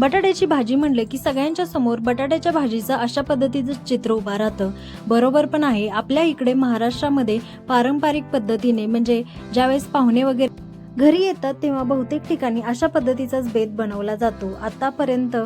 बटाट्याची भाजी म्हणलं की सगळ्यांच्या समोर बटाट्याच्या भाजीचं अशा पद्धतीचं चित्र उभं राहतं. बरोबर पण आहे आपल्या इकडे महाराष्ट्रामध्ये पारंपरिक पद्धतीने म्हणजे ज्यावेळेस पाहुणे वगैरे घरी येतात तेव्हा बहुतेक ठिकाणी अशा पद्धतीचाच बेत बनवला जातो. आतापर्यंत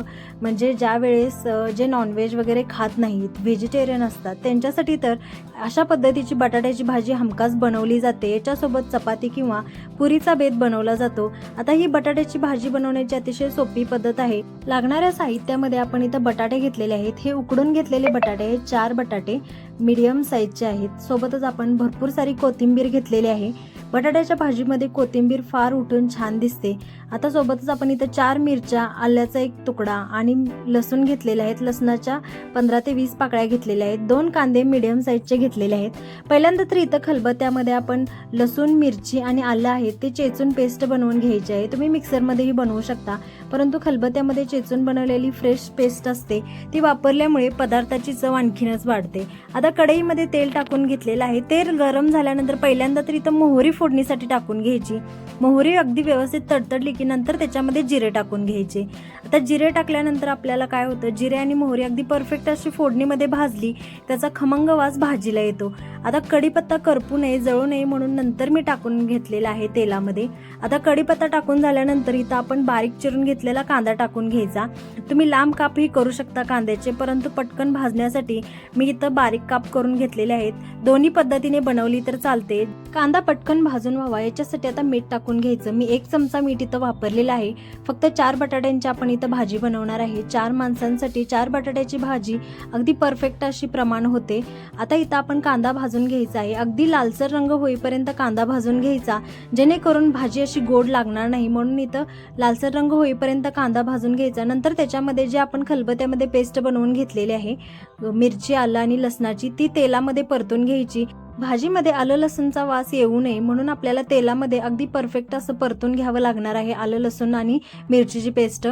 म्हणजे ज्या वेळेस जे नॉनव्हेज वगैरे खात नाहीत व्हेजिटेरियन असतात त्यांच्यासाठी तर अशा पद्धतीची बटाट्याची भाजी हमखास बनवली जाते. याच्यासोबत चपाती किंवा पुरीचा बेत बनवला जातो. आता ही बटाट्याची भाजी बनवण्याची अतिशय सोपी पद्धत आहे. लागणाऱ्या साहित्यामध्ये आपण इथं बटाटे घेतलेले आहेत. हे उकडून घेतलेले बटाटे हे चार बटाटे मीडियम साईजचे आहेत. सोबतच आपण भरपूर सारी कोथिंबीर घेतलेली आहे. बटाट्याच्या भाजीमध्ये कोथिंबीर फार उठून छान दिसते. आता सोबतच आपण इथं चार मिरच्या आल्याचा एक तुकडा आणि लसूण घेतलेले आहेत. लसणाच्या पंधरा ते वीस पाकळ्या घेतलेल्या आहेत. दोन कांदे मिडियम साईजचे घेतलेले आहेत. पहिल्यांदा तर इथं खलबत्यामध्ये आपण लसूण मिरची आणि आलं आहे ते चेचून पेस्ट बनवून घ्यायची आहे. तुम्ही मिक्सरमध्येही बनवू शकता. परंतु खलबत्यामध्ये चेचून बनवलेली फ्रेश पेस्ट असते. ती वापरल्यामुळे पदार्थाची चव आणखीनच वाढते. आता कढईमध्ये तेल टाकून घेतलेलं आहे. तेल गरम झाल्यानंतर पहिल्यांदा तर इथं मोहरी फोडणीसाठी टाकून घ्यायची. मोहरी अगदी व्यवस्थित तडतडली की नंतर त्याच्यामध्ये जिरे टाकून घ्यायचे. आता जिरे टाकल्यानंतर आपल्याला काय होतं? जिरे आणि मोहरी अगदी परफेक्ट अशी फोडणीमध्ये भाजली त्याचा खमंग वास भाजीला येतो. आता कढीपत्ता करपू नये जळू नये म्हणून नंतर मी टाकून घेतलेला आहे तेलामध्ये. आता कढीपत्ता टाकून झाल्यानंतर इथं आपण बारीक चिरून घेतलेला कांदा टाकून घ्यायचा. तुम्ही लांब कापही करू शकता कांद्याचे परंतु पटकन भाजण्यासाठी मी इथं बारीक काप करून घेतलेले आहेत. दोन्ही पद्धतीने बनवली तर चालते. कांदा पटकन भाजून व्हावा. याच्यासाठी आता मीठ टाकून घ्यायचं. मी एक चमचा मीठ इथं वापरलेलं आहे. फक्त चार बटाट्यांची आपण इथं भाजी बनवणार आहे. चार माणसांसाठी चार बटाट्याची भाजी अगदी परफेक्ट अशी प्रमाण होते. आता इथं आपण कांदा भाजून घ्यायचा आहे. अगदी लालसर रंग होईपर्यंत कांदा भाजून घ्यायचा. जेणेकरून भाजी अशी गोड लागणार नाही. म्हणून इथं लालसर रंग होईपर्यंत कांदा भाजून घ्यायचा. नंतर त्याच्यामध्ये जे आपण खलबत्यामध्ये पेस्ट बनवून घेतलेली आहे मिरची आलं आणि लसणाची ती तेलामध्ये परतून घ्यायची. भाजीमध्ये आलं लसूणचा वास येऊ नये म्हणून आपल्याला तेलामध्ये अगदी परफेक्ट असं परतून घ्यावं लागणार आहे आलं लसूण आणि मिरचीची पेस्ट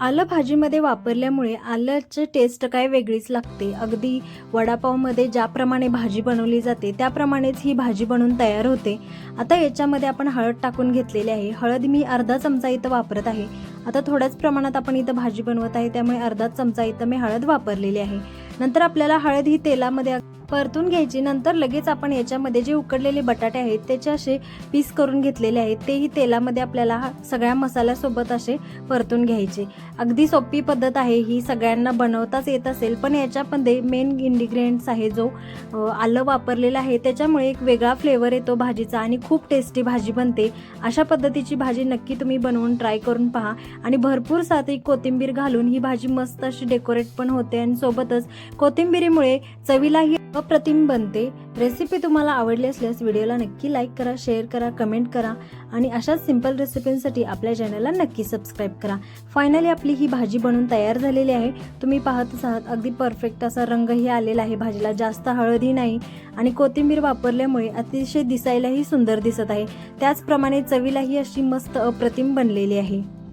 आलं भाजीमध्ये वापरल्यामुळे आल्याची टेस्ट काय वेगळीच लागते. अगदी वडापावमध्ये ज्याप्रमाणे भाजी बनवली जाते त्याप्रमाणेच ही भाजी बनवून तयार होते. आता याच्यामध्ये आपण हळद टाकून घेतलेली आहे. हळद मी अर्धा चमचा इथं वापरत आहे. आता थोड्याच प्रमाणात आपण इथं भाजी बनवत आहे त्यामुळे अर्धा चमचा इथं मी हळद वापरलेली आहे. नंतर आपल्याला हळद ही तेलामध्ये परतून घ्यायची नंतर लगेच आपण याच्यामध्ये जे उकडलेले बटाटे आहेत त्याचे असे पीस करून घेतलेले आहेत तेही तेलामध्ये आपल्याला हा सगळ्या मसाल्यासोबत असे परतून घ्यायचे. अगदी सोपी पद्धत आहे ही सगळ्यांना बनवताच येत असेल पण याच्यामध्ये मेन इन्ग्रेडियंट्स आहे जो आलं वापरलेलं आहे त्याच्यामुळे एक वेगळा फ्लेवर येतो भाजीचा आणि खूप टेस्टी भाजी बनते. अशा पद्धतीची भाजी नक्की तुम्ही बनवून ट्राय करून पहा आणि भरपूर साथी कोथिंबीर घालून ही भाजी मस्त अशी डेकोरेट पण होते आणि सोबतच कोथिंबीरीमुळे चवीलाही अप्रतिम बनते. रेसिपी तुम्हाला आवडली असल्यास व्हिडिओला नक्की लाईक करा शेअर करा कमेंट करा आणि अशाच सिंपल रेसिपींसाठी आपल्या चॅनलला नक्की सबस्क्राईब करा. फायनली आपली ही भाजी बनून तयार झालेली आहे. तुम्ही पाहतच आहात अगदी परफेक्ट असा रंगही आलेला आहे. भाजीला जास्त हळदही नाही आणि कोथिंबीर वापरल्यामुळे अतिशय दिसायलाही सुंदर दिसत आहे. त्याचप्रमाणे चवीलाही अशी मस्त अप्रतिम बनलेली आहे.